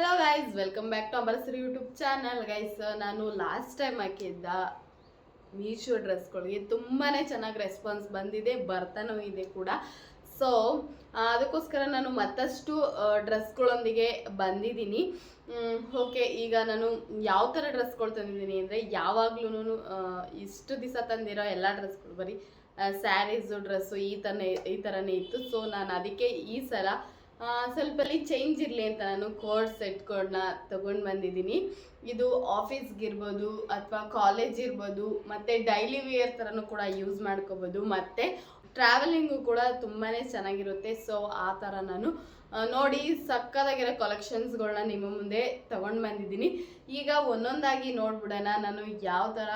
Hello guys welcome back to Amarasari YouTube channel guys ನಾನು last time ಹಾಕಿದ್ದ ಮೀಶೋ ಡ್ರೆಸ್ಗಳಿಗೆ ತುಂಬಾ ಚೆನ್ನಾಗಿ ರೆಸ್ಪಾನ್ಸ್ ಬಂದಿದೆ, ಬರ್ತಾನೂ ಇದೆ ಕೂಡ. ಸೊ ಅದಕ್ಕೋಸ್ಕರ ನಾನು ಮತ್ತಷ್ಟು ಡ್ರೆಸ್ಗಳೊಂದಿಗೆ ಬಂದಿದ್ದೀನಿ. ಓಕೆ ಈಗ ನಾನು ಯಾವ ಥರ ಡ್ರೆಸ್ಗಳು ತಂದಿದ್ದೀನಿ ಅಂದರೆ ಯಾವಾಗ್ಲೂ ಇಷ್ಟು ದಿವಸ ತಂದಿರೋ ಎಲ್ಲ ಡ್ರೆಸ್ಗಳು ಬರೀ ಸ್ಯಾರೀಸು ಡ್ರೆಸ್ಸು ಈ ಥರನೇ ಈ ಥರನೇ ಇತ್ತು. ಸೊ ನಾನು ಅದಕ್ಕೆ ಈ ಸಲ ಸ್ವಲ್ಪ ಅಲ್ಲಿ ಚೇಂಜ್ ಇರಲಿ ಅಂತ ನಾನು ಕೋಡ್ ಸೆಟ್ಗಳನ್ನ ತಗೊಂಡು ಬಂದಿದ್ದೀನಿ. ಇದು ಆಫೀಸ್ಗೆ ಇರ್ಬೋದು ಅಥವಾ ಕಾಲೇಜ್ ಇರ್ಬೋದು, ಮತ್ತು ಡೈಲಿ ವಿಯರ್ ಥರನೂ ಕೂಡ ಯೂಸ್ ಮಾಡ್ಕೋಬೋದು. ಮತ್ತು ಟ್ರಾವೆಲಿಂಗು ಕೂಡ ತುಂಬಾ ಚೆನ್ನಾಗಿರುತ್ತೆ. ಸೊ ಆ ಥರ ನಾನು ನೋಡಿ ಸಕ್ಕದಾಗಿರೋ ಕಲೆಕ್ಷನ್ಸ್ಗಳನ್ನ ನಿಮ್ಮ ಮುಂದೆ ತೊಗೊಂಡು ಬಂದಿದ್ದೀನಿ. ಈಗ ಒಂದೊಂದಾಗಿ ನೋಡ್ಬಿಡೋಣ. ನಾನು ಯಾವ ಥರ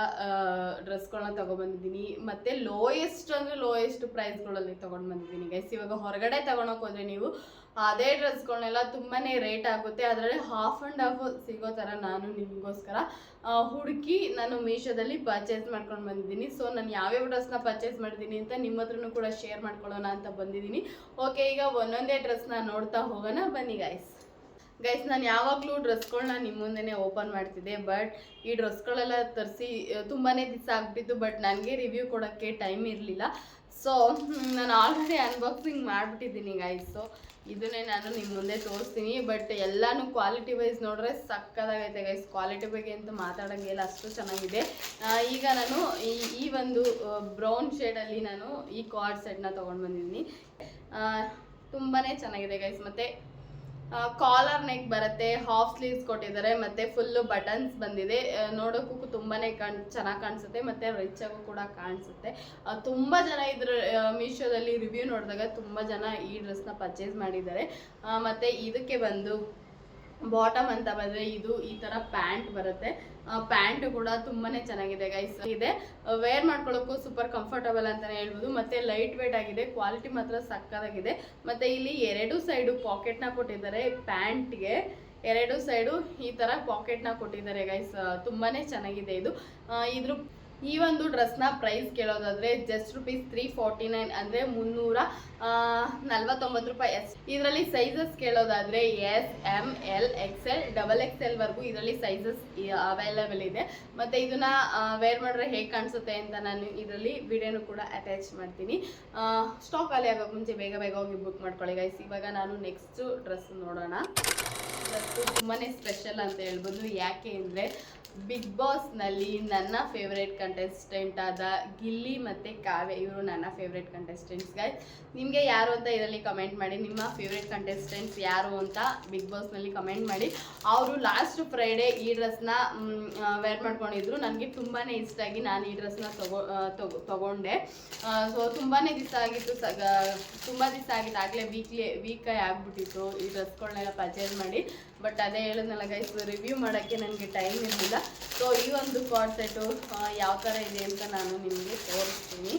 ಡ್ರೆಸ್ಗಳನ್ನ ತೊಗೊಬಂದಿದ್ದೀನಿ ಮತ್ತು ಲೋಯೆಸ್ಟ್ ಅಂದರೆ ಲೋಯೆಸ್ಟ್ ಪ್ರೈಸ್ಗಳಲ್ಲಿ ತೊಗೊಂಡು ಬಂದಿದ್ದೀನಿ ಗೈಸ್ ಇವಾಗ ಹೊರಗಡೆ ತೊಗೊಳಕ್ಕೆ ಹೋದರೆ ನೀವು ಅದೇ ಡ್ರೆಸ್ಗಳನ್ನೆಲ್ಲ ತುಂಬಾ ರೇಟ್ ಆಗುತ್ತೆ. ಅದರಲ್ಲಿ ಹಾಫ್ ಆ್ಯಂಡ್ ಹಾಫ್ ಸಿಗೋ ಥರ ನಾನು ನಿಮಗೋಸ್ಕರ ಹುಡುಕಿ ನಾನು ಮೀಶೋದಲ್ಲಿ ಪರ್ಚೇಸ್ ಮಾಡ್ಕೊಂಡು ಬಂದಿದ್ದೀನಿ. ಸೊ ನಾನು ಯಾವ್ಯಾವ ಡ್ರೆಸ್ನ ಪರ್ಚೇಸ್ ಮಾಡಿದ್ದೀನಿ ಅಂತ ನಿಮ್ಮ ಹತ್ರನೂ ಕೂಡ ಶೇರ್ ಮಾಡ್ಕೊಳ್ಳೋಣ ಅಂತ ಬಂದಿದ್ದೀನಿ. ಓಕೆ ಈಗ ಒಂದೊಂದೇ ಡ್ರೆಸ್ನ ನೋಡ್ತಾ ಹೋಗೋಣ. ಬನ್ನಿ ಗೈಸ್ ಗೈಸ್ ನಾನು ಯಾವಾಗಲೂ ಡ್ರೆಸ್ಗಳನ್ನ ನಿಮ್ಮ ಮುಂದೆನೇ ಓಪನ್ ಮಾಡ್ತಿದ್ದೆ ಬಟ್ ಈ ಡ್ರೆಸ್ಗಳೆಲ್ಲ ತರಿಸಿ ತುಂಬಾ ದಿವಸ ಆಗ್ಬಿಟ್ಟಿತ್ತು ಬಟ್ ನನಗೆ ರಿವ್ಯೂ ಕೊಡೋಕ್ಕೆ ಟೈಮ್ ಇರಲಿಲ್ಲ. ಸೊ ನಾನು ಆಲ್ರೆಡಿ ಅನ್ಬಾಕ್ಸಿಂಗ್ ಮಾಡಿಬಿಟ್ಟಿದ್ದೀನಿ ಗೈಸು ಇದನ್ನೇ ನಾನು ನಿಮ್ಮ ಮುಂದೆ ತೋರಿಸ್ತೀನಿ ಬಟ್ ಎಲ್ಲಾನು ಕ್ವಾಲಿಟಿ ವೈಸ್ ನೋಡಿದ್ರೆ ಸಕ್ಕದಾಗೈತೆ ಗೈಸ್ ಕ್ವಾಲಿಟಿ ಬಗ್ಗೆ ಅಂತೂ ಮಾತಾಡೋಂಗಿಲ್ಲ ಅಷ್ಟು ಚೆನ್ನಾಗಿದೆ. ಈಗ ನಾನು ಈ ಈ ಒಂದು ಬ್ರೌನ್ ಶೇಡಲ್ಲಿ ನಾನು ಈ ಕಾರ್ಡ್ ಸೆಟ್ನ ತೊಗೊಂಡು ಬಂದಿದ್ದೀನಿ. ತುಂಬಾ ಚೆನ್ನಾಗಿದೆ ಗೈಸ್ ಮತ್ತು ಕಾಲರ್ ನೆಕ್ ಬರುತ್ತೆ ಹಾಫ್ ಸ್ಲೀವ್ಸ್ ಕೊಟ್ಟಿದ್ದಾರೆ, ಮತ್ತೆ ಫುಲ್ಲು ಬಟನ್ಸ್ ಬಂದಿದೆ. ನೋಡೋಕ್ಕೂ ತುಂಬಾನೇ ಕಾಣ್, ಚೆನ್ನಾಗಿ ಕಾಣಿಸುತ್ತೆ, ಮತ್ತೆ ರಿಚ್ ಆಗು ಕೂಡ ಕಾಣಿಸುತ್ತೆ. ತುಂಬಾ ಜನ ಇದ್ರ ಮೀಶೋದಲ್ಲಿ ರಿವ್ಯೂ ನೋಡಿದಾಗ ತುಂಬಾ ಜನ ಈ ಡ್ರೆಸ್ನ ಪರ್ಚೇಸ್ ಮಾಡಿದ್ದಾರೆ. ಮತ್ತೆ ಇದಕ್ಕೆ ಬಂದು ಬಾಟಮ್ ಅಂತ ಬಂದ್ರೆ ಇದು ಈ ತರ ಪ್ಯಾಂಟ್ ಬರುತ್ತೆ. ಪ್ಯಾಂಟ್ ಕೂಡ ತುಂಬಾನೇ ಚೆನ್ನಾಗಿದೆ ಗೈಸ್ ಇದೆ. ವೇರ್ ಮಾಡ್ಕೊಳ್ಳೋಕ್ಕೂ ಸೂಪರ್ ಕಂಫರ್ಟಬಲ್ ಅಂತಾನೆ ಹೇಳ್ಬೋದು. ಮತ್ತೆ ಲೈಟ್ ವೇಟ್ ಆಗಿದೆ. ಕ್ವಾಲಿಟಿ ಮಾತ್ರ ಸಕ್ಕದಾಗಿದೆ. ಮತ್ತೆ ಇಲ್ಲಿ ಎರಡು ಸೈಡು ಪಾಕೆಟ್ನ ಕೊಟ್ಟಿದ್ದಾರೆ ಪ್ಯಾಂಟ್ಗೆ. ಎರಡು ಸೈಡು ಈ ತರ ಪಾಕೆಟ್ನ ಕೊಟ್ಟಿದ್ದಾರೆ ಗೈಸ್ ತುಂಬಾನೇ ಚೆನ್ನಾಗಿದೆ ಇದು. ಇದ್ರ ಈ ಒಂದು ಡ್ರೆಸ್ನ price ಕೇಳೋದಾದ್ರೆ just rupees three forty nine ಅಂದರೆ ಮುನ್ನೂರ ನಲ್ವತ್ತೊಂಬತ್ತು ರೂಪಾಯಿ. ಎಸ್ ಇದರಲ್ಲಿ sizes ಕೇಳೋದಾದ್ರೆ S M L X L double X L ವರೆಗೂ ಇದರಲ್ಲಿ ಸೈಜಸ್ ಅವೈಲೇಬಲ್ ಇದೆ. ಮತ್ತು ಇದನ್ನ ವೇರ್ ಮಾಡಿದ್ರೆ ಹೇಗೆ ಕಾಣಿಸುತ್ತೆ ಅಂತ ನಾನು ಇದರಲ್ಲಿ ವಿಡಿಯೋನು ಕೂಡ ಅಟ್ಯಾಚ್ ಮಾಡ್ತೀನಿ. ಸ್ಟಾಕ್ ಖಾಲಿ ಆಗೋಕೆ ಮುಂಚೆ ಬೇಗ ಬೇಗ ಹೋಗಿ ಬುಕ್ ಮಾಡ್ಕೊಳ್ಳಿ ಗೈಸ್ ಇವಾಗ ನಾನು ನೆಕ್ಸ್ಟ್ ಡ್ರೆಸ್ ನೋಡೋಣ. ಡ್ರೆಸ್ಸು ತುಂಬಾ ಸ್ಪೆಷಲ್ ಅಂತ ಹೇಳ್ಬೋದು. ಯಾಕೆ ಅಂದರೆ ಬಿಗ್ ಬಾಸ್ನಲ್ಲಿ ನನ್ನ ಫೇವ್ರೇಟ್ ಕಂಟೆಸ್ಟೆಂಟ್ ಆದ ಗಿಲ್ಲಿ ಮತ್ತು ಕಾವ್ಯ, ಇವರು ನನ್ನ ಫೇವ್ರೇಟ್ ಕಂಟೆಸ್ಟೆಂಟ್ಸ್ ಗೈಸ್ ನಿಮಗೆ ಯಾರು ಅಂತ ಇದರಲ್ಲಿ ಕಮೆಂಟ್ ಮಾಡಿ. ನಿಮ್ಮ ಫೇವ್ರೇಟ್ ಕಂಟೆಸ್ಟೆಂಟ್ಸ್ ಯಾರು ಅಂತ ಬಿಗ್ ಬಾಸ್ನಲ್ಲಿ ಕಮೆಂಟ್ ಮಾಡಿ. ಅವರು ಲಾಸ್ಟ್ ಫ್ರೈಡೇ ಈ ಡ್ರೆಸ್ನ ವೇರ್ ಮಾಡ್ಕೊಂಡಿದ್ರು. ನನಗೆ ತುಂಬಾ ಇಷ್ಟ ಆಗಿ ನಾನು ಈ ಡ್ರೆಸ್ನ ತಗೋ ತಗೊ, ತಗೊಂಡೆ. ಸೊ ತುಂಬಾ ದಿವಸ ಆಗಿತ್ತು ಸಗ ತುಂಬ ದಿವಸ ಆಗಿತ್ತು ಆಗಲೇ ವೀಕ್ಲಿ ವೀಕಾಗಿ ಆಗಿಬಿಟ್ಟಿತ್ತು ಈ ಡ್ರೆಸ್ಗಳನ್ನೆಲ್ಲ ಪರ್ಚೇಸ್ ಮಾಡಿ. ಬಟ್ ಅದೇ ಹೇಳಿದ್ನಲ್ಲ ಗೈಸ್ ರಿವ್ಯೂ ಮಾಡೋಕ್ಕೆ ನನಗೆ ಟೈಮ್ ಇರಲಿಲ್ಲ. ಸೊ ಈ ಒಂದು ಕಾರ್ಡ್ ಸೆಟ್ಟು ಯಾವ ಥರ ಇದೆ ಅಂತ ನಾನು ನಿಮಗೆ ತೋರಿಸ್ತೀನಿ.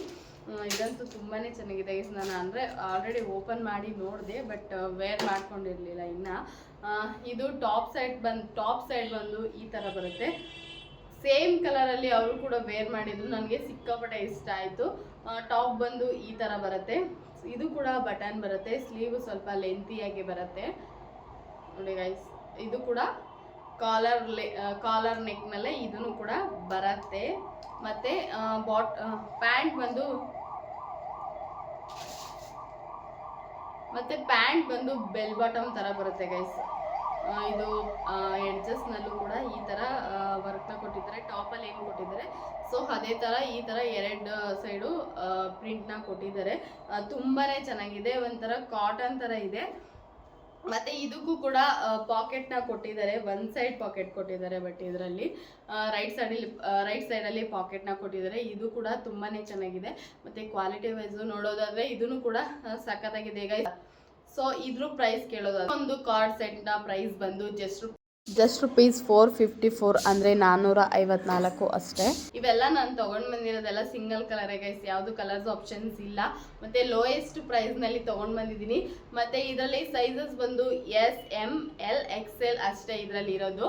ಇದಂತೂ ತುಂಬಾ ಚೆನ್ನಾಗಿದೆ ಗೈಸ್ ನಾನು ಅಂದರೆ ಆಲ್ರೆಡಿ ಓಪನ್ ಮಾಡಿ ನೋಡಿದೆ ಬಟ್ ವೇರ್ ಮಾಡ್ಕೊಂಡಿರಲಿಲ್ಲ ಇನ್ನು. ಇದು ಟಾಪ್ ಸೈಡ್ ಬಂದು ಟಾಪ್ ಸೈಡ್ ಬಂದು ಈ ಥರ ಬರುತ್ತೆ. ಸೇಮ್ ಕಲರಲ್ಲಿ ಅವರು ಕೂಡ ವೇರ್ ಮಾಡಿದ್ರು. ನನಗೆ ಸಿಕ್ಕಾಪಟ್ಟೆ ಇಷ್ಟ ಆಯಿತು. ಟಾಪ್ ಬಂದು ಈ ಥರ ಬರುತ್ತೆ. ಇದು ಕೂಡ ಬಟನ್ ಬರುತ್ತೆ. ಸ್ಲೀವ್ ಸ್ವಲ್ಪ ಲೆಂತಿಯಾಗಿ ಬರುತ್ತೆ. ನೋಡಿ ಗೈಸ್ ಇದು ಕೂಡ ಕಾಲರ್ ಕಾಲರ್ ನೆಕ್ನಲ್ಲೇ ಇದನ್ನು ಕೂಡ ಬರುತ್ತೆ. ಮತ್ತು ಬಾಟ್ ಪ್ಯಾಂಟ್ ಬಂದು ಮತ್ತೆ ಪ್ಯಾಂಟ್ ಬಂದು ಬೆಲ್ ಬಾಟಮ್ ಥರ ಬರುತ್ತೆ ಗೈಸ್ ಇದು ಎಡ್ಜಸ್ನಲ್ಲೂ ಕೂಡ ಈ ಥರ ವರ್ಕ್ನ ಕೊಟ್ಟಿದ್ದಾರೆ. ಟಾಪಲ್ಲಿ ಏನು ಕೊಟ್ಟಿದ್ದಾರೆ. ಸೊ ಅದೇ ಥರ ಈ ಥರ ಎರಡು ಸೈಡು ಪ್ರಿಂಟ್ನ ಕೊಟ್ಟಿದ್ದಾರೆ. ಆ, ತುಂಬಾನೇ ಚೆನ್ನಾಗಿದೆ. ಒಂಥರ ಕಾಟನ್ ಥರ ಇದೆ. ಮತ್ತೆ ಇದಕ್ಕೂ ಕೂಡ ಪಾಕೆಟ್ನ ಕೊಟ್ಟಿದ್ದಾರೆ. ಒನ್ ಸೈಡ್ ಪಾಕೆಟ್ ಕೊಟ್ಟಿದ್ದಾರೆ ಬಟ್ ಇದರಲ್ಲಿ ರೈಟ್ ಸೈಡಲ್ಲಿ ರೈಟ್ ಸೈಡಲ್ಲಿ ನ ಕೊಟ್ಟಿದ್ದಾರೆ. ಇದು ಕೂಡ ತುಂಬಾನೇ ಚೆನ್ನಾಗಿದೆ. ಮತ್ತೆ ಕ್ವಾಲಿಟಿ ವೈಸ್ ನೋಡೋದಾದ್ರೆ ಇದನ್ನು ಕೂಡ ಸಖತ್ತಾಗಿದೆ ಈಗ ಸೊ ಇದ್ರ ಪ್ರೈಸ್ ಕೇಳೋದಾದ್ರೆ, ಒಂದು ಕಾರ್ಡ್ ಸೆಟ್ನ ಪ್ರೈಸ್ ಬಂದು just just rupees four fifty four ಅಂದರೆ ನಾನ್ನೂರ ಐವತ್ನಾಲ್ಕು ಅಷ್ಟೇ. ಇವೆಲ್ಲ ನಾನು ತೊಗೊಂಡು ಬಂದಿರೋದೆಲ್ಲ ಸಿಂಗಲ್ ಕಲರ್ ಗೈಸ್ ಯಾವ್ದು ಕಲರ್ಸ್ ಆಪ್ಷನ್ಸ್ ಇಲ್ಲ. ಮತ್ತು ಲೋಯೆಸ್ಟ್ ಪ್ರೈಸ್ನಲ್ಲಿ ತೊಗೊಂಡು ಬಂದಿದ್ದೀನಿ. ಮತ್ತು ಇದರಲ್ಲಿ ಸೈಜಸ್ ಬಂದು S M L X L ಅಷ್ಟೇ ಇದರಲ್ಲಿ ಇರೋದು.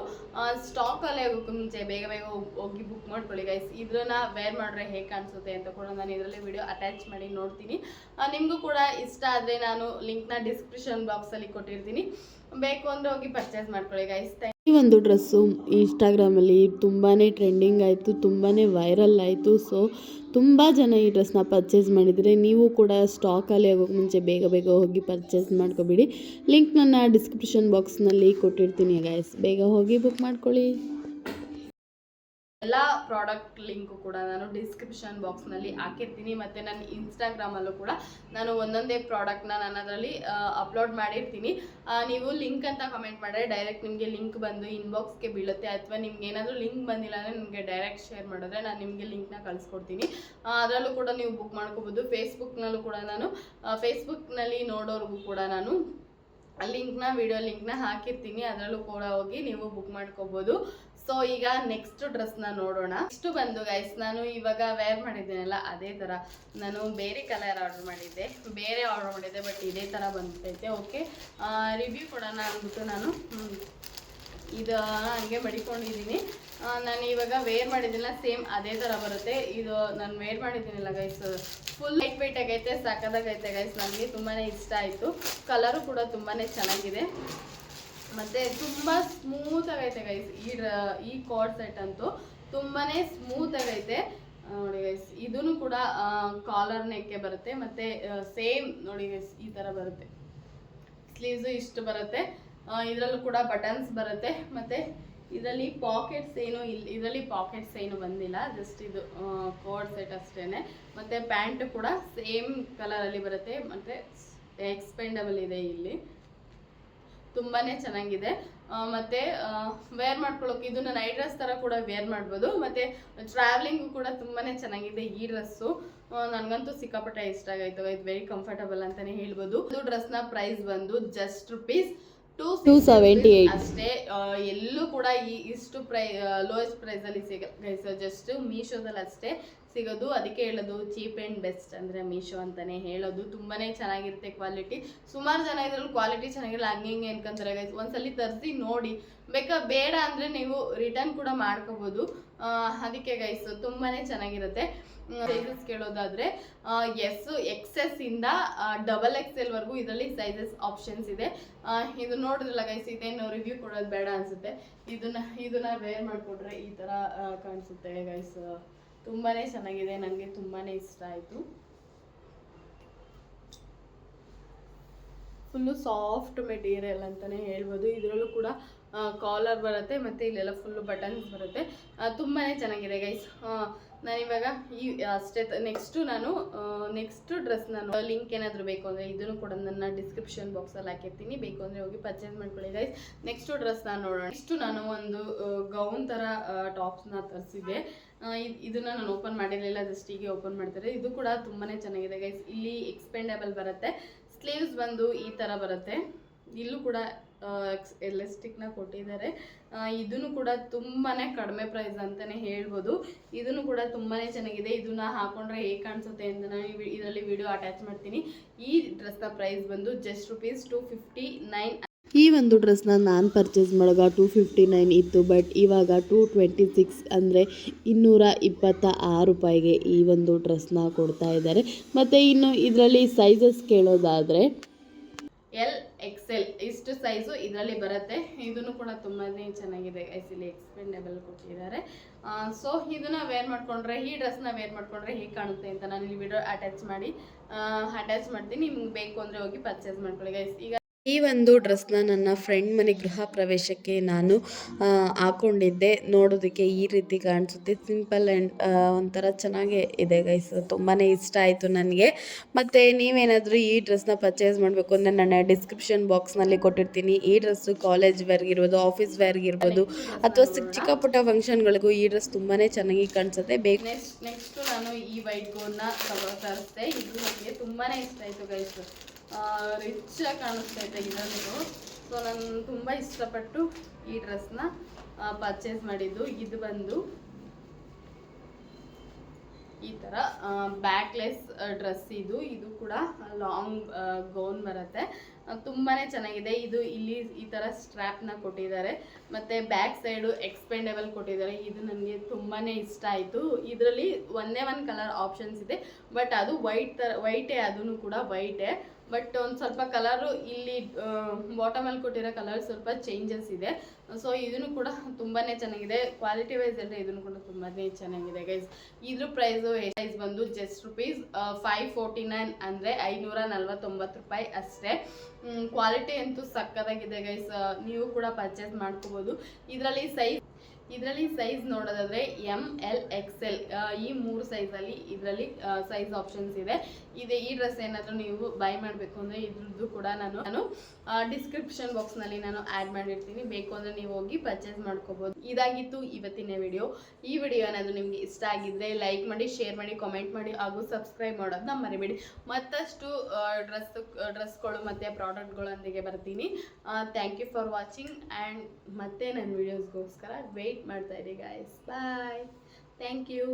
ಸ್ಟಾಕಲ್ಲಿ ಹೋಗೋಕೆ ಮುಂಚೆ ಬೇಗ ಬೇಗ ಹೋಗ್- ಬುಕ್ ಮಾಡ್ಕೊಳ್ಳಿ ಗೈಸ್ ಇದನ್ನ ವೇರ್ ಮಾಡಿದ್ರೆ ಹೇಗೆ ಕಾಣಿಸುತ್ತೆ ಅಂತ ಕೂಡ ನಾನು ಇದರಲ್ಲಿ ವಿಡಿಯೋ ಅಟ್ಯಾಚ್ ಮಾಡಿ ನೋಡ್ತೀನಿ. ನಿಮಗೂ ಕೂಡ ಇಷ್ಟ ಆದರೆ ನಾನು ಲಿಂಕ್ನ ಡಿಸ್ಕ್ರಿಪ್ಷನ್ ಬಾಕ್ಸಲ್ಲಿ ಕೊಟ್ಟಿರ್ತೀನಿ. ಬೇಕು ಅಂದರೆ ಹೋಗಿ ಪರ್ಚೇಸ್ ಮಾಡ್ಕೊಳ್ಳಿ ಗೈಸ್ ಈ ಒಂದು ಡ್ರೆಸ್ಸು ಇನ್ಸ್ಟಾಗ್ರಾಮಲ್ಲಿ ತುಂಬಾ ಟ್ರೆಂಡಿಂಗ್ ಆಯಿತು ತುಂಬಾ ವೈರಲ್ ಆಯಿತು. ಸೊ ತುಂಬ ಜನ ಈ ಡ್ರೆಸ್ನ ಪರ್ಚೇಸ್ ಮಾಡಿದರೆ ನೀವು ಕೂಡ ಸ್ಟಾಕಲ್ಲಿ ಆಗೋಕ್ಕೆ ಮುಂಚೆ ಬೇಗ ಬೇಗ ಹೋಗಿ ಪರ್ಚೇಸ್ ಮಾಡ್ಕೊಬಿಡಿ. ಲಿಂಕ್ ನನ್ನ ಡಿಸ್ಕ್ರಿಪ್ಷನ್ ಬಾಕ್ಸ್ನಲ್ಲಿ ಕೊಟ್ಟಿರ್ತೀನಿ ಗೈಸ್ ಬೇಗ ಹೋಗಿ ಬುಕ್ ಮಾಡ್ಕೊಳ್ಳಿ. ಎಲ್ಲ ಪ್ರಾಡಕ್ಟ್ ಲಿಂಕು ಕೂಡ ನಾನು ಡಿಸ್ಕ್ರಿಪ್ಷನ್ ಬಾಕ್ಸ್ನಲ್ಲಿ ಹಾಕಿರ್ತೀನಿ. ಮತ್ತು ನನ್ನ ಇನ್ಸ್ಟಾಗ್ರಾಮಲ್ಲೂ ಕೂಡ ನಾನು ಒಂದೊಂದೇ ಪ್ರಾಡಕ್ಟ್ನ ನಾನು ಅದರಲ್ಲಿ ಅಪ್ಲೋಡ್ ಮಾಡಿರ್ತೀನಿ. ನೀವು ಲಿಂಕ್ ಅಂತ ಕಮೆಂಟ್ ಮಾಡಿದ್ರೆ ಡೈರೆಕ್ಟ್ ನಿಮಗೆ ಲಿಂಕ್ ಬಂದು ಇನ್ಬಾಕ್ಸ್ಗೆ ಬೀಳುತ್ತೆ. ಅಥವಾ ನಿಮ್ಗೆ ಏನಾದರೂ ಲಿಂಕ್ ಬಂದಿಲ್ಲ ಅಂದರೆ ನಿಮಗೆ ಡೈರೆಕ್ಟ್ ಶೇರ್ ಮಾಡಿದ್ರೆ ನಾನು ನಿಮಗೆ ಲಿಂಕ್ನ ಕಳಿಸ್ಕೊಡ್ತೀನಿ. ಅದರಲ್ಲೂ ಕೂಡ ನೀವು ಬುಕ್ ಮಾಡ್ಕೋಬೋದು. ಫೇಸ್ಬುಕ್ನಲ್ಲೂ ಕೂಡ ನಾನು ಫೇಸ್ಬುಕ್ನಲ್ಲಿ ನೋಡೋರ್ಗೂ ಕೂಡ ನಾನು ಲಿಂಕ್ನ, ವಿಡಿಯೋ ಲಿಂಕ್ನ ಹಾಕಿರ್ತೀನಿ. ಅದರಲ್ಲೂ ಕೂಡ ಹೋಗಿ ನೀವು ಬುಕ್ ಮಾಡ್ಕೋಬೋದು. ಸೊ ಈಗ ನೆಕ್ಸ್ಟ್ ಡ್ರೆಸ್ನ ನೋಡೋಣ. ನೆಕ್ಸ್ಟ್ ಬಂದು ಗೈಸ್ ನಾನು ಇವಾಗ ವೇರ್ ಮಾಡಿದ್ದೀನಲ್ಲ, ಅದೇ ಥರ ನಾನು ಬೇರೆ ಕಲರ್ ಆರ್ಡರ್ ಮಾಡಿದ್ದೆ. ಬೇರೆ ಆರ್ಡರ್ ಮಾಡಿದ್ದೆ ಬಟ್ ಇದೇ ಥರ ಬಂದೈತೆ ಓಕೆ ರಿವ್ಯೂ ಕೊಡೋಣ ಅಂದ್ಬಿಟ್ಟು ನಾನು ಹಂಗೆ ಮಡಿಕೊಂಡಿದ್ದೀನಿ ನಾನು ಇವಾಗ ವೇರ್ ಮಾಡಿದ್ದೀನಲ್ಲ ಸೇಮ್ ಅದೇ ಥರ ಬರುತ್ತೆ. ಇದು ನಾನು ವೇರ್ ಮಾಡಿದ್ದೀನಲ್ಲ ಗೈಸ್ ಫುಲ್ ಲೈಟ್ ವೆಯ್ಟ್ ಆಗೈತೆ, ಸಾಕದಾಗೈತೆ ಗೈಸ್ ನನಗೆ ತುಂಬಾ ಇಷ್ಟ ಆಯಿತು. ಕಲರು ಕೂಡ ತುಂಬಾ ಚೆನ್ನಾಗಿದೆ. ಮತ್ತು ತುಂಬ ಸ್ಮೂತ್ ಆಗೈತೆ ಗೈಸ್ ಈ ಈ ಕಾರ್ಡ್ ಸೆಟ್ ಅಂತೂ ತುಂಬಾ ಸ್ಮೂತ್ ಆಗೈತೆ. ನೋಡಿ ಗೈಸ್ ಇದೂ ಕೂಡ ಕಾಲರ್ ನೆಕ್ಕೆ ಬರುತ್ತೆ. ಮತ್ತು ಸೇಮ್ ನೋಡಿ ಗೈಸ್ ಈ ಥರ ಬರುತ್ತೆ. ಸ್ಲೀವ್ಸು ಇಷ್ಟು ಬರುತ್ತೆ. ಇದರಲ್ಲೂ ಕೂಡ ಬಟನ್ಸ್ ಬರುತ್ತೆ. ಮತ್ತು ಇದರಲ್ಲಿ ಪಾಕೆಟ್ಸ್ ಏನು ಇಲ್ಲ ಇದರಲ್ಲಿ ಪಾಕೆಟ್ಸ್ ಏನು ಬಂದಿಲ್ಲ. ಜಸ್ಟ್ ಇದು ಕೋಡ್ ಸೆಟ್ ಅಷ್ಟೇ ಮತ್ತು ಪ್ಯಾಂಟ್ ಕೂಡ ಸೇಮ್ ಕಲರಲ್ಲಿ ಬರುತ್ತೆ. ಮತ್ತು ಎಕ್ಸ್ಪೆಂಡಬಲ್ ಇದೆ ಇಲ್ಲಿ. ತುಂಬಾ ಚೆನ್ನಾಗಿದೆ. ಮತ್ತು ವೇರ್ ಮಾಡ್ಕೊಳ್ಳೋಕೆ ಇದನ್ನು ನೈಟ್ ಡ್ರೆಸ್ ಥರ ಕೂಡ ವೇರ್ ಮಾಡ್ಬೋದು. ಮತ್ತು ಟ್ರಾವೆಲಿಂಗು ಕೂಡ ತುಂಬಾ ಚೆನ್ನಾಗಿದೆ ಈ ಡ್ರೆಸ್ಸು ನನಗಂತೂ ಸಿಕ್ಕಾಪಟ್ಟೆ ಇಷ್ಟ ಆಗೈತು ಇದು ವೆರಿ ಕಂಫರ್ಟಬಲ್ ಅಂತಲೇ ಹೇಳ್ಬೋದು. ಇದು ಡ್ರೆಸ್ನ ಪ್ರೈಸ್ ಬಂದು ಜಸ್ಟ್ ರುಪೀಸ್ ಟೂ 278. ಅಷ್ಟೇ ಎಲ್ಲೂ ಕೂಡ ಈ ಇಷ್ಟು ಪ್ರೈ ಲೋಯೆಸ್ಟ್ ಪ್ರೈಸಲ್ಲಿ ಸಿಗ ಜಸ್ಟ್ ಮೀಶೋದಲ್ಲಿ ಅಷ್ಟೇ ಸಿಗೋದು. ಅದಕ್ಕೆ ಹೇಳೋದು ಚೀಪ್ ಆ್ಯಂಡ್ ಬೆಸ್ಟ್ ಅಂದರೆ ಮೀಶೋ ಅಂತಲೇ ಹೇಳೋದು. ತುಂಬಾ ಚೆನ್ನಾಗಿರುತ್ತೆ ಕ್ವಾಲಿಟಿ ಸುಮಾರು ಜನ ಇದ್ರಲ್ಲಿ ಕ್ವಾಲಿಟಿ ಚೆನ್ನಾಗಿರಲ್ಲ. ಹಂಗೆ ಹಿಂಗೆ ಅನ್ಕೊಂತಾರೆ ಗೈಸ್ ಒಂದ್ಸಲಿ ತರಿಸಿ ನೋಡಿ. ಬೇಕಾ ಬೇಡ ಅಂದರೆ ನೀವು ರಿಟರ್ನ್ ಕೂಡ ಮಾಡ್ಕೋಬೋದು. ಅದಕ್ಕೆ ಗೈಸ್ ತುಂಬಾ ಚೆನ್ನಾಗಿರುತ್ತೆ. ಸೈಜಸ್ ಕೇಳೋದಾದ್ರೆ ಎಸ್ ಎಕ್ಸ್ ಎಸ್ ಇಂದ ಡಬಲ್ ಎಕ್ಸ್ ಎಲ್ ವರೆಗೂ ಇದರಲ್ಲಿ ಸೈಜಸ್ ಆಪ್ಷನ್ಸ್ ಇದೆ. ಇದು ನೋಡಿದ್ರಲ್ಲ ಗೈಸ್ ಇದೇನು ರಿವ್ಯೂ ಕೊಡೋದು ಬೇಡ ಅನ್ಸುತ್ತೆ. ಇದನ್ನ ಇದನ್ನ ವೇರ್ ಮಾಡಿಕೊಟ್ರೆ ಈ ತರ ಕಾಣಿಸುತ್ತೆ ಗೈಸ್ ತುಂಬಾನೇ ಚೆನ್ನಾಗಿದೆ ನನಗೆ ತುಂಬಾನೇ ಇಷ್ಟ ಆಯ್ತು. ಫುಲ್ಲು ಸಾಫ್ಟ್ ಮೆಟೀರಿಯಲ್ ಅಂತಾನೆ ಹೇಳ್ಬೋದು. ಇದರಲ್ಲೂ ಕೂಡ ಕಾಲರ್ ಬರುತ್ತೆ, ಮತ್ತು ಇಲ್ಲೆಲ್ಲ ಫುಲ್ಲು ಬಟನ್ಸ್ ಬರುತ್ತೆ. ತುಂಬಾ ಚೆನ್ನಾಗಿದೆ ಗೈಸ್ ನಾನಿವಾಗ ಈ, ಅಷ್ಟೇ ನೆಕ್ಸ್ಟು ನಾನು ನೆಕ್ಸ್ಟ್ ಡ್ರೆಸ್ ನಾನು ಲಿಂಕ್ ಏನಾದರೂ ಬೇಕು ಅಂದರೆ ಇದನ್ನು ಕೂಡ ನನ್ನ ಡಿಸ್ಕ್ರಿಪ್ಷನ್ ಬಾಕ್ಸಲ್ಲಿ ಹಾಕಿರ್ತೀನಿ. ಬೇಕು ಅಂದರೆ ಹೋಗಿ ಪರ್ಚೇಸ್ ಮಾಡ್ಕೊಳ್ಳಿ ಗೈಸ್ ನೆಕ್ಸ್ಟು ಡ್ರೆಸ್ ನಾನು ನೋಡೋಣ. ನೆಕ್ಸ್ಟು ನಾನು ಒಂದು ಗೌನ್ ಥರ ಟಾಪ್ಸ್ನ ತರಿಸಿದ್ದೆ. ಇದನ್ನು ನಾನು ಓಪನ್ ಮಾಡಿರಲಿಲ್ಲ ಜಸ್ಟ್ ಹೀಗೆ ಓಪನ್ ಮಾಡ್ತಾರೆ. ಇದು ಕೂಡ ತುಂಬಾ ಚೆನ್ನಾಗಿದೆ ಗೈಸ್ ಇಲ್ಲಿ ಎಕ್ಸ್ಪೆಂಡಬಲ್ ಬರುತ್ತೆ. ಸ್ಲೀವ್ಸ್ ಬಂದು ಈ ಥರ ಬರುತ್ತೆ. ಇಲ್ಲೂ ಕೂಡ ಎಲೆಸ್ಟಿಕ್ನ ಕೊಟ್ಟಿದ್ದಾರೆ. ಇದನ್ನು ಕೂಡ ತುಂಬಾ ಕಡಿಮೆ ಪ್ರೈಸ್ ಅಂತಲೇ ಹೇಳ್ಬೋದು. ಇದನ್ನು ಕೂಡ ತುಂಬಾ ಚೆನ್ನಾಗಿದೆ. ಇದನ್ನ ಹಾಕೊಂಡ್ರೆ ಹೇಗೆ ಕಾಣಿಸುತ್ತೆ ಅಂತ ನಾನು ಇದರಲ್ಲಿ ವಿಡಿಯೋ ಅಟ್ಯಾಚ್ ಮಾಡ್ತೀನಿ. ಈ ಡ್ರೆಸ್ನ ಪ್ರೈಸ್ ಬಂದು just rupees two fifty nine ಈ ಒಂದು ಡ್ರೆಸ್ನ ನಾನು ಪರ್ಚೇಸ್ ಮಾಡುವಾಗ ಟೂ ಫಿಫ್ಟಿ ನೈನ್ ಇತ್ತು ಬಟ್ ಇವಾಗ ಟೂ ಟ್ವೆಂಟಿ ಸಿಕ್ಸ್ ಅಂದರೆ ಇನ್ನೂರ ಇಪ್ಪತ್ತ ಆರು ರೂಪಾಯಿಗೆ ಈ ಒಂದು ಡ್ರೆಸ್ನ ಕೊಡ್ತಾ ಇದ್ದಾರೆ. ಮತ್ತು ಇನ್ನು ಇದರಲ್ಲಿ ಸೈಜಸ್ ಕೇಳೋದಾದರೆ ಎಲ್, ಎಕ್ಸೆಲ್, ಇಷ್ಟು ಸೈಜು ಇದರಲ್ಲಿ ಬರುತ್ತೆ. ಇದನ್ನು ಕೂಡ ತುಂಬಾ ಚೆನ್ನಾಗಿದೆ. ಐಸ್ ಇಲ್ಲಿ ಎಕ್ಸ್ಪೆಂಡೆಬಲ್ ಕೊಟ್ಟಿದ್ದಾರೆ ಸೊ ಇದನ್ನ ವೇರ್ ಮಾಡ್ಕೊಂಡ್ರೆ, ಈ ಡ್ರೆಸ್ನ ವೇರ್ ಮಾಡ್ಕೊಂಡ್ರೆ ಹೇಗೆ ಕಾಣುತ್ತೆ ಅಂತ ನಾನು ಇಲ್ಲಿ ವಿಡಿಯೋ ಅಟ್ಯಾಚ್ ಮಾಡಿ ಅಟ್ಯಾಚ್ ಮಾಡ್ತೀನಿ. ನಿಮ್ಗೆ ಬೇಕು ಅಂದರೆ ಹೋಗಿ ಪರ್ಚೇಸ್ ಮಾಡ್ಕೊಳ್ಳಿ ಗೈಸ್ ಈಗ ಈ ಒಂದು ಡ್ರೆಸ್ನ ನನ್ನ ಫ್ರೆಂಡ್ ಮನೆ ಗೃಹ ಪ್ರವೇಶಕ್ಕೆ ನಾನು ಹಾಕೊಂಡಿದ್ದೆ. ನೋಡೋದಕ್ಕೆ ಈ ರೀತಿ ಕಾಣಿಸುತ್ತೆ. ಸಿಂಪಲ್ ಆ್ಯಂಡ್ ಒಂಥರ ಚೆನ್ನಾಗೇ ಇದೆ ಗೈಸ್. ತುಂಬಾ ಇಷ್ಟ ಆಯಿತು ನನಗೆ. ಮತ್ತು ನೀವೇನಾದರೂ ಈ ಡ್ರೆಸ್ನ ಪರ್ಚೇಸ್ ಮಾಡಬೇಕು ಅಂದರೆ ನನ್ನ ಡಿಸ್ಕ್ರಿಪ್ಷನ್ ಬಾಕ್ಸ್ನಲ್ಲಿ ಕೊಟ್ಟಿರ್ತೀನಿ. ಈ ಡ್ರೆಸ್ಸು ಕಾಲೇಜ್ ವೇರ್ಗಿರ್ಬೋದು ಆಫೀಸ್ ವೇರ್ಗಿರ್ಬೋದು ಅಥವಾ ಚಿಕ್ಕ ಚಿಕ್ಕ ಪುಟ್ಟ ಫಂಕ್ಷನ್ಗಳಿಗೂ ಈ ಡ್ರೆಸ್ ತುಂಬಾ ಚೆನ್ನಾಗಿ ಕಾಣಿಸುತ್ತೆ. ಬೇಕು ನೆಕ್ಸ್ಟ್ ನಾನು ಈ ವೈಟ್ ಗೋನ್ನ ತರಿಸ್ದೆ. ಇದು ನನಗೆ ತುಂಬಾ ಇಷ್ಟ ಆಯಿತು ಗೈಸ್. ರಿಚ್ ಆಗಿ ಇದೆ ಇದರಲ್ಲಿ ಸೊ ನಾನು ತುಂಬ ಇಷ್ಟಪಟ್ಟು ಈ ಡ್ರೆಸ್ನ ಪರ್ಚೇಸ್ ಮಾಡಿದ್ದು. ಇದು ಬಂದು ಈ ಥರ ಬ್ಯಾಕ್ಲೆಸ್ ಡ್ರೆಸ್ ಇದು. ಇದು ಕೂಡ ಲಾಂಗ್ ಗೌನ್ ಬರುತ್ತೆ. ತುಂಬಾ ಚೆನ್ನಾಗಿದೆ. ಇದು ಇಲ್ಲಿ ಈ ಥರ ಸ್ಟ್ರ್ಯಾಪ್ನ ಕೊಟ್ಟಿದ್ದಾರೆ. ಮತ್ತು ಬ್ಯಾಕ್ ಸೈಡು ಎಕ್ಸ್ಪೆಂಡಬಲ್ ಕೊಟ್ಟಿದ್ದಾರೆ. ಇದು ನನಗೆ ತುಂಬಾ ಇಷ್ಟ ಆಯಿತು. ಇದರಲ್ಲಿ ಒಂದೇ ಒಂದು ಕಲರ್ ಆಪ್ಷನ್ಸ್ ಇದೆ. ಬಟ್ ಅದು ವೈಟ್ ಥರ ವೈಟೇ ಅದೂ ಕೂಡ ವೈಟೇ ಬಟ್ ಒಂದು ಸ್ವಲ್ಪ ಕಲರು ಇಲ್ಲಿ ಬಾಟಮಲ್ಲಿ ಕೊಟ್ಟಿರೋ ಕಲರ್ ಸ್ವಲ್ಪ ಚೇಂಜಸ್ ಇದೆ. ಸೊ ಇದನ್ನು ಕೂಡ ತುಂಬಾ ಚೆನ್ನಾಗಿದೆ. ಕ್ವಾಲಿಟಿ ವೈಸ್ ಅಂದರೆ ಇದನ್ನು ಕೂಡ ತುಂಬಾ ಚೆನ್ನಾಗಿದೆ ಗೈಸ್ ಇದ್ರ ಪ್ರೈಸು ಪ್ರೈಸ್ ಬಂದು just rupees five forty nine ಅಂದರೆ ಐನೂರ ನಲ್ವತ್ತೊಂಬತ್ತು ರೂಪಾಯಿ ಅಷ್ಟೇ. ಕ್ವಾಲಿಟಿ ಅಂತೂ ಸಕ್ಕತ್ತಾಗಿದೆ ಗೈಸ್ ನೀವು ಕೂಡ ಪರ್ಚೇಸ್ ಮಾಡ್ಕೋಬೋದು. ಇದರಲ್ಲಿ ಸೈಜ್ ಇದರಲ್ಲಿ ಸೈಜ್ ನೋಡೋದಾದ್ರೆ ಎಂ ಎಲ್ ಎಕ್ಸ್ ಎಲ್ ಈ ಮೂರು ಸೈಜಲ್ಲಿ ಇದರಲ್ಲಿ ಸೈಜ್ ಆಪ್ಷನ್ಸ್ ಇದೆ. ಇದೆ, ಈ ಡ್ರೆಸ್ ಏನಾದರೂ ನೀವು ಬೈ ಮಾಡಬೇಕು ಅಂದರೆ ಇದ್ರದ್ದು ಕೂಡ ನಾನು ನಾನು ಡಿಸ್ಕ್ರಿಪ್ಷನ್ ಬಾಕ್ಸ್ನಲ್ಲಿ ನಾನು ಆ್ಯಡ್ ಮಾಡಿರ್ತೀನಿ. ಬೇಕು ಅಂದರೆ ನೀವು ಹೋಗಿ ಪರ್ಚೇಸ್ ಮಾಡ್ಕೋಬೋದು. ಇದಾಗಿತ್ತು ಇವತ್ತಿನ ವಿಡಿಯೋ ಈ ವಿಡಿಯೋ ಏನಾದರೂ ನಿಮಗೆ ಇಷ್ಟ ಆಗಿದ್ರೆ ಲೈಕ್ ಮಾಡಿ ಶೇರ್ ಮಾಡಿ ಕಾಮೆಂಟ್ ಮಾಡಿ ಹಾಗೂ ಸಬ್ಸ್ಕ್ರೈಬ್ ಮಾಡೋದನ್ನ ಮರಿಬೇಡಿ. ಮತ್ತಷ್ಟು ಡ್ರೆಸ್ ಡ್ರೆಸ್ಗಳು ಮತ್ತು ಪ್ರಾಡಕ್ಟ್ಗಳೊಂದಿಗೆ ಬರ್ತೀನಿ. Thank you for watching and ಮತ್ತೆ ನನ್ನ ವೀಡಿಯೋಸ್ಗೋಸ್ಕರ ವೆಯ್ಟ್ ಮಾಡ್ತಾ ಇರಿ ಗಾಯ್ಸ್ ಬಾಯ್ ಥ್ಯಾಂಕ್ ಯು